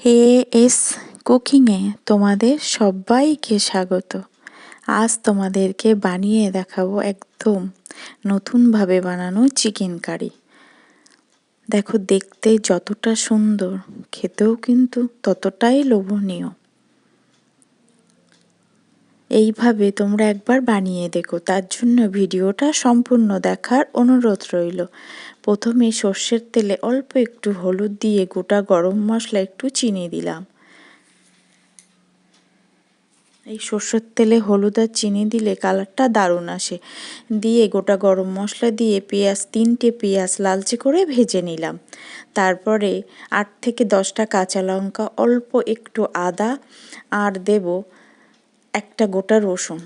হে S কুকিংয়ে তোমাদের সবাইকে স্বাগত। আজ তোমাদেরকে বানিয়ে দেখাবো একদম নতুনভাবে বানানো চিকেন কারি। দেখো, দেখতে যতটা সুন্দর, খেতেও কিন্তু ততটাই লোভনীয়। এইভাবে তোমরা একবার বানিয়ে দেখো। তার জন্য ভিডিওটা সম্পূর্ণ দেখার অনুরোধ রইল। প্রথমে সর্ষের তেলে অল্প একটু হলুদ দিয়ে গোটা গরম মশলা একটু চিনি দিলাম। এই সর্ষের তেলে হলুদ আর চিনি দিলে কালারটা দারুণ আসে। দিয়ে গোটা গরম মশলা দিয়ে পেঁয়াজ, তিনটে পেঁয়াজ লালচে করে ভেজে নিলাম। তারপরে আট থেকে দশটা কাঁচা লঙ্কা, অল্প একটু আদা আর দেব একটা গোটা রসুন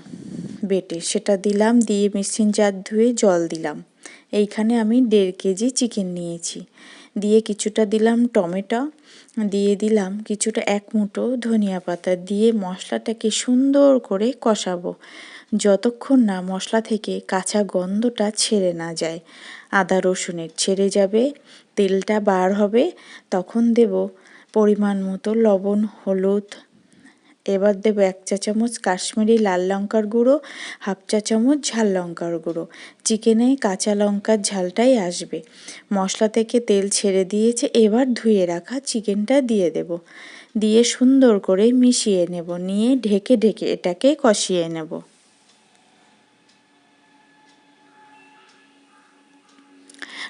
বেটে, সেটা দিলাম, দিয়ে মেশিন জার ধুয়ে জল দিলাম। এইখানে আমি দেড় কেজি চিকেন নিয়েছি। দিয়ে কিছুটা দিলাম টমেটো, দিয়ে দিলাম কিছুটা এক মুঠো ধনিয়া পাতা। দিয়ে মশলাটাকে সুন্দর করে কষাবো। যতক্ষণ না মশলা থেকে কাঁচা গন্ধটা ছেড়ে না যায়, আদা রসুনের ছেড়ে যাবে, তেলটা বার হবে, তখন দেব পরিমাণ মতো লবণ, হলুদ এবার দেবো এক চা চামচ কাশ্মীরি লাল লঙ্কার গুঁড়ো, হাফ চা চামচ ঝাল লঙ্কার গুঁড়ো। চিকেনে কাঁচা লঙ্কার ঝালটাই আসবে। মশলা থেকে তেল ছেড়ে দিয়েছে, এবার ধুয়ে রাখা চিকেনটা দিয়ে দেব। দিয়ে সুন্দর করে মিশিয়ে নেব, নিয়ে ঢেকে ঢেকে এটাকে কষিয়ে নেব।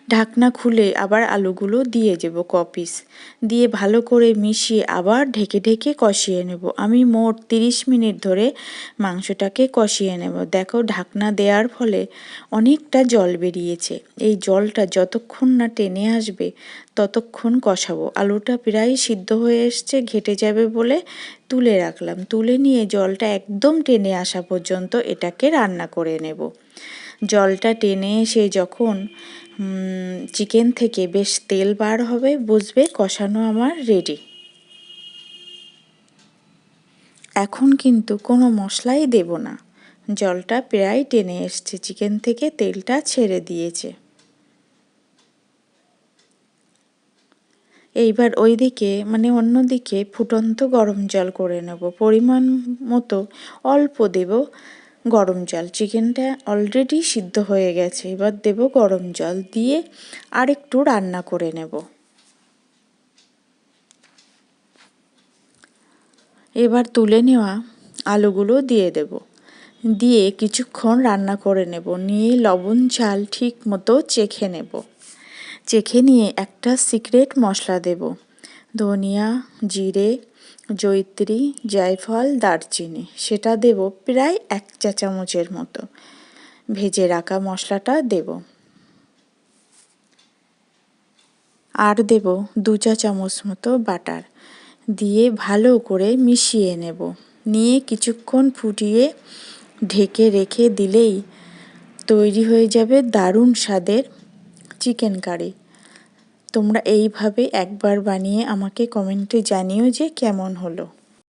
ঢাকনা খুলে আবার আলুগুলো দিয়ে দেবো কপিস দিয়ে ভালো করে মিশিয়ে আবার ঢেকে ঢেকে কষিয়ে নেব। আমি মোট তিরিশ মিনিট ধরে মাংসটাকে কষিয়ে নেব। দেখো ঢাকনা দেওয়ার ফলে অনেকটা জল বেরিয়েছে। এই জলটা যতক্ষণ না টেনে আসবে, ততক্ষণ কষাবো। আলুটা প্রায় সিদ্ধ হয়ে এসছে, ঘেটে যাবে বলে তুলে রাখলাম। তুলে নিয়ে জলটা একদম টেনে আসা পর্যন্ত এটাকে রান্না করে নেব। জলটা টেনে এসে যখন চিকেন থেকে বেশ তেল বার হবে, বুঝবে কষানো আমার রেডি এখন কিন্তু কোনো মশলাই দেব না। জলটা প্রায় টেনে এসছে, চিকেন থেকে তেলটা ছেড়ে দিয়েছে। এইবার ওই দিকে মানে অন্যদিকে ফুটন্ত গরম জল করে নেব। পরিমাণ মতো অল্প দেব। গরম জল। চিকেনটা অলরেডি সিদ্ধ হয়ে গেছে। এবার দেব গরম জল দিয়ে আর একটু রান্না করে নেব। এবার তুলে নেওয়া আলুগুলো দিয়ে দেব। দিয়ে কিছুক্ষণ রান্না করে নেব। নিয়ে লবণ ঝাল ঠিক মতো চেখে নেব। চেখে নিয়ে একটা সিক্রেট মশলা দেব। ধনিয়া, জিরে, জৈত্রী, জায়ফল, দারচিনি। সেটা দেব প্রায় এক চা চামচের মতো। ভেজে রাখা মশলাটা দেব। আর দেব দু চা চামচ মতো বাটার। দিয়ে ভালো করে মিশিয়ে নেব। নিয়ে কিছুক্ষণ ফুটিয়ে ঢেকে রেখে দিলেই তৈরি হয়ে যাবে দারুণ স্বাদের চিকেন কারি। তোমরা এইভাবে একবার বানিয়ে আমাকে কমেন্টে জানিও যে কেমন হলো।